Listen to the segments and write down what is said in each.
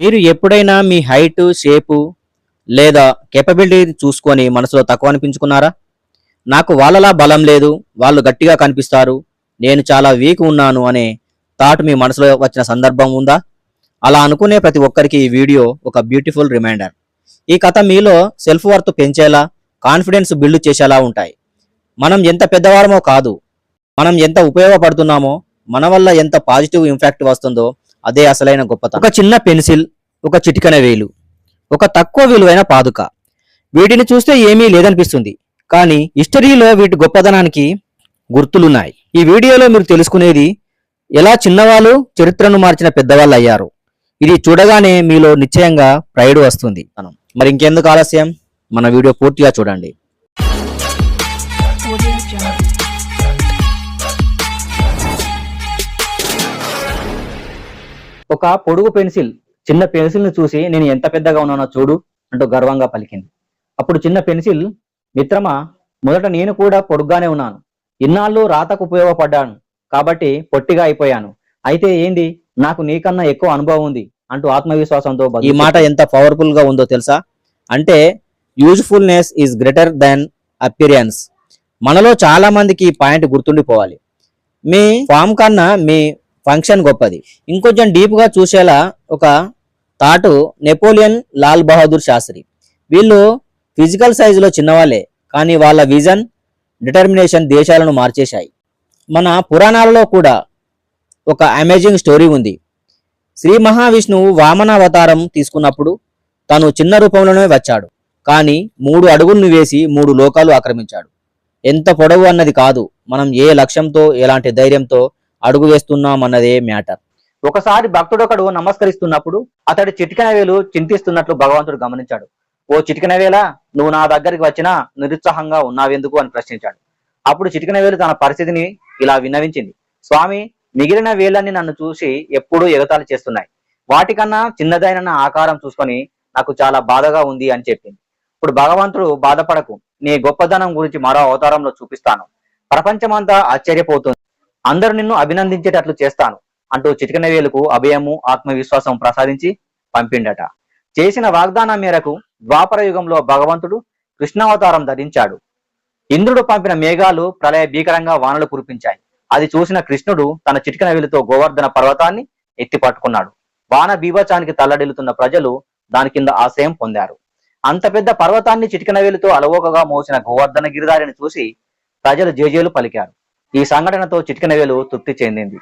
మీరు ఎప్పుడైనా మీ హైట్ షేపు లేదా కెపబిలిటీ చూసుకొని మనసులో తక్కువ అనిపించుకున్నారా? నాకు వాళ్ళలా బలం లేదు వాళ్ళు గట్టిగా కనిపిస్తారు నేను చాలా వీక్ ఉన్నాను అనే థాట్ మీ మనసులో వచ్చిన సందర్భం ఉందా? అలా అనుకునే ప్రతి ఒక్కరికి ఈ వీడియో ఒక బ్యూటిఫుల్ రిమైండర్ ఈ కథ మీలో సెల్ఫ్ వర్త్ పెంచేలా కాన్ఫిడెన్స్ బిల్డ్ చేసేలా ఉంటాయి. మనం ఎంత పెద్దవారమో కాదు మనం ఎంత ఉపయోగపడుతున్నామో మన వల్ల ఎంత పాజిటివ్ ఇంపాక్ట్ వస్తుందో అదే అసలైన గొప్పతనం. ఒక చిన్న పెన్సిల్ ఒక చిటికన వేలు ఒక తక్కువ విలువైన పాదుక. వీటిని చూస్తే ఏమీ లేదనిపిస్తుంది. కానీ హిస్టరీలో వీటి గొప్పదనానికి గుర్తులున్నాయి. ఈ వీడియోలో మీరు తెలుసుకునేది ఎలా చిన్నవాళ్ళు చరిత్రను మార్చిన పెద్దవాళ్ళు అయ్యారు. ఇది చూడగానే మీలో నిశ్చయంగా ప్రైడ్ వస్తుంది. మరి ఇంకెందుకు ఆలస్యం? మన వీడియో పూర్తిగా చూడండి. ఒక పొడుగు పెన్సిల్ చిన్న పెన్సిల్ను చూసి నేను ఎంత పెద్దగా ఉన్నానో చూడు అంటూ గర్వంగా పలికింది. అప్పుడు చిన్న పెన్సిల్ మిత్రమా మొదట నేను కూడా పొడుగ్గానే ఉన్నాను. ఇన్నాళ్ళు రాతకు ఉపయోగపడ్డాను కాబట్టి పొట్టిగా అయిపోయాను. అయితే ఏంది? నాకు నీకన్నా ఎక్కువ అనుభవం ఉంది అంటూ ఆత్మవిశ్వాసంతో ఈ మాట ఎంత పవర్ఫుల్గా ఉందో తెలుసా? అంటే usefulness is greater than appearance మనలో చాలా మందికి ఈ పాయింట్ గుర్తుండిపోవాలి. మీ ఫామ్ కన్నా మీ ఫంక్షన్ గొప్పది. ఇంకొంచెం డీప్గా చూసేలా ఒక తాటు నెపోలియన్ లాల్ బహదూర్ శాస్త్రి. వీళ్ళు ఫిజికల్ సైజులో చిన్నవాళ్ళే కానీ వాళ్ళ విజన్ డిటర్మినేషన్ దేశాలను మార్చేశాయి. మన పురాణాలలో కూడా ఒక అమేజింగ్ స్టోరీ ఉంది. శ్రీ మహావిష్ణువు వామన అవతారం తీసుకున్నప్పుడు తను చిన్న రూపంలోనే వచ్చాడు. కానీ మూడు అడుగులను వేసి మూడు లోకాలు ఆక్రమించాడు. ఎంత పొడవు అన్నది కాదు మనం ఏ లక్ష్యంతో ఎలాంటి ధైర్యంతో అడుగు వేస్తున్నాం అన్నదే మ్యాటర్. ఒకసారి భక్తుడొకడు నమస్కరిస్తున్నప్పుడు అతడి చిటికన వేలు చింతిస్తున్నట్లు భగవంతుడు గమనించాడు. ఓ చిటికన వేళ నువ్వు నా దగ్గరికి వచ్చినా నిరుత్సాహంగా ఉన్నావెందుకు? అని ప్రశ్నించాడు. అప్పుడు చిటికన వేలు తన పరిస్థితిని ఇలా విన్నవించింది. స్వామి మిగిలిన వేలన్నీ నన్ను చూసి ఎప్పుడూ ఎగతాళి చేస్తున్నాయి. వాటికన్నా చిన్నదైన ఆకారం చూసుకొని నాకు చాలా బాధగా ఉంది అని చెప్పింది. ఇప్పుడు భగవంతుడు బాధపడకు. నీ గొప్పదనం గురించి మరో అవతారంలో చూపిస్తాను. ప్రపంచమంతా ఆశ్చర్యపోతుంది అందరూ నిన్ను అభినందించేటట్లు చేస్తాను అంటూ చిటికనవేలకు అభయము ఆత్మవిశ్వాసం ప్రసాదించి పంపిండట. చేసిన వాగ్దానం మేరకు ద్వాపర యుగంలో భగవంతుడు కృష్ణావతారం ధరించాడు. ఇంద్రుడు పంపిన మేఘాలు ప్రళయ భీకరంగా వానలు కురిపించాయి. అది చూసిన కృష్ణుడు తన చిటికనవేలుతో గోవర్ధన పర్వతాన్ని ఎత్తి పట్టుకున్నాడు. వాన బీభత్సానికి తల్లడిల్లుతున్న ప్రజలు దాని కింద ఆశ్రయం పొందారు. అంత పెద్ద పర్వతాన్ని చిటికనవేలుతో అలవోకగా మోసిన గోవర్ధన గిరిదారిని చూసి ప్రజలు జేజేలు పలికారు. ఈ సంఘటనతో చిటికనవేలు తృప్తి చెందింది.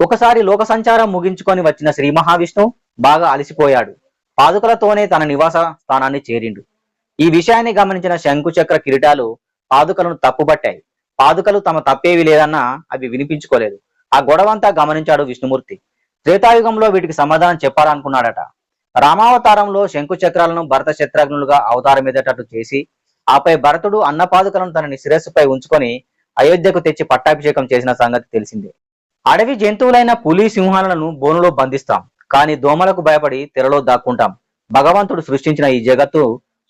ఒకసారి లోక సంచారం ముగించుకొని వచ్చిన శ్రీ మహావిష్ణు బాగా అలసిపోయాడు. పాదుకలతోనే తన నివాస స్థానాన్ని చేరిండు. ఈ విషయాన్ని గమనించిన శంకుచక్ర కిరీటాలు పాదుకలను తప్పుబట్టాయి పాదుకలు తమ తప్పేవి లేదన్నా అవి వినిపించుకోలేదు. ఆ గొడవంతా గమనించాడు విష్ణుమూర్తి. త్రేతాయుగంలో వీటికి సమాధానం చెప్పాలనుకున్నాడట. రామావతారంలో శంకు చక్రాలను భరత శత్రుఘ్నులుగా అవతారం ఎదేటట్టు చేసి ఆపై భరతుడు అన్నపాదుకలను తనని శిరస్సుపై ఉంచుకొని అయోధ్యకు తెచ్చి పట్టాభిషేకం చేసిన సంగతి తెలిసిందే. అడవి జంతువులైన పులి సింహాలను బోనులో బంధిస్తాం కానీ దోమలకు భయపడి తెరలో దాక్కుంటాం. భగవంతుడు సృష్టించిన ఈ జగత్తు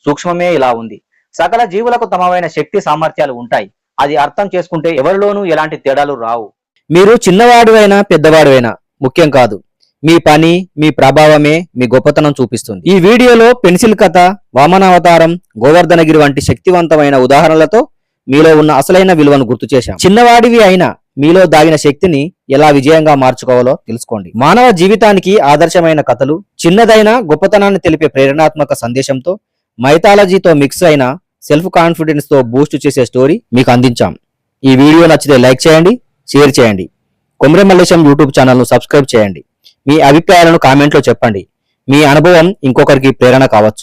సూక్ష్మమే ఇలా ఉంది. సకల జీవులకు తమవైన శక్తి సామర్థ్యాలు ఉంటాయి. అది అర్థం చేసుకుంటే ఎవరిలోనూ ఎలాంటి తేడాలు రావు. మీరు చిన్నవాడువైనా పెద్దవాడువైనా ముఖ్యం కాదు. మీ పని మీ ప్రభావమే మీ గొప్పతనం చూపిస్తుంది. ఈ వీడియోలో పెన్సిల్ కథ వామనావతారం గోవర్ధనగిరి వంటి శక్తివంతమైన ఉదాహరణలతో మీలో ఉన్న అసలైన విలువను గుర్తు చేశాం. చిన్నవాడివి అయినా మీలో దాగిన శక్తిని ఎలా విజయంగా మార్చుకోవాలో తెలుసుకోండి. మానవ జీవితానికి ఆదర్శమైన కథలు చిన్నదైన గొప్పతనాన్ని తెలిపే ప్రేరణాత్మక సందేశంతో మైథాలజీతో మిక్స్ అయిన సెల్ఫ్ కాన్ఫిడెన్స్తో బూస్ట్ చేసే స్టోరీ మీకు అందించాం. ఈ వీడియో నచ్చితే లైక్ చేయండి షేర్ చేయండి. కొమరే మల్లేశం యూట్యూబ్ ఛానల్ను సబ్స్క్రైబ్ చేయండి. మీ అభిప్రాయాలను కామెంట్లో చెప్పండి. మీ అనుభవం ఇంకొకరికి ప్రేరణ కావచ్చు.